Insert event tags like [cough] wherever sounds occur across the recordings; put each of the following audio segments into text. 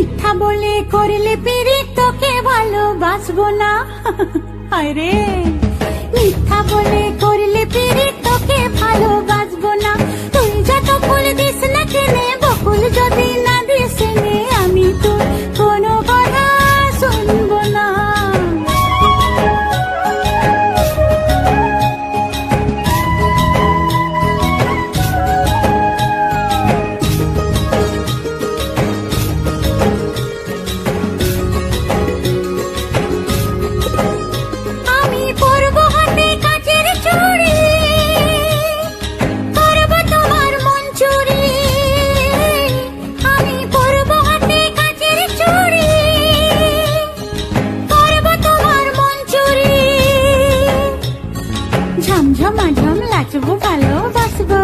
মিথ্যা বলে করলে পেরে তোকে ভালোবাসবো না। [laughs] আরে ঝমাঝম নাচবো ভালোবাসবো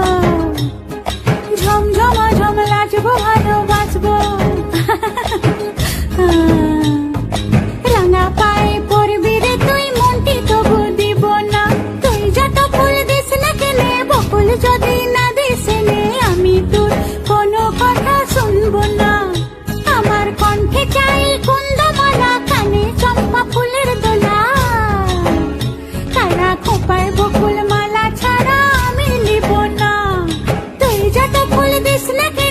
This ke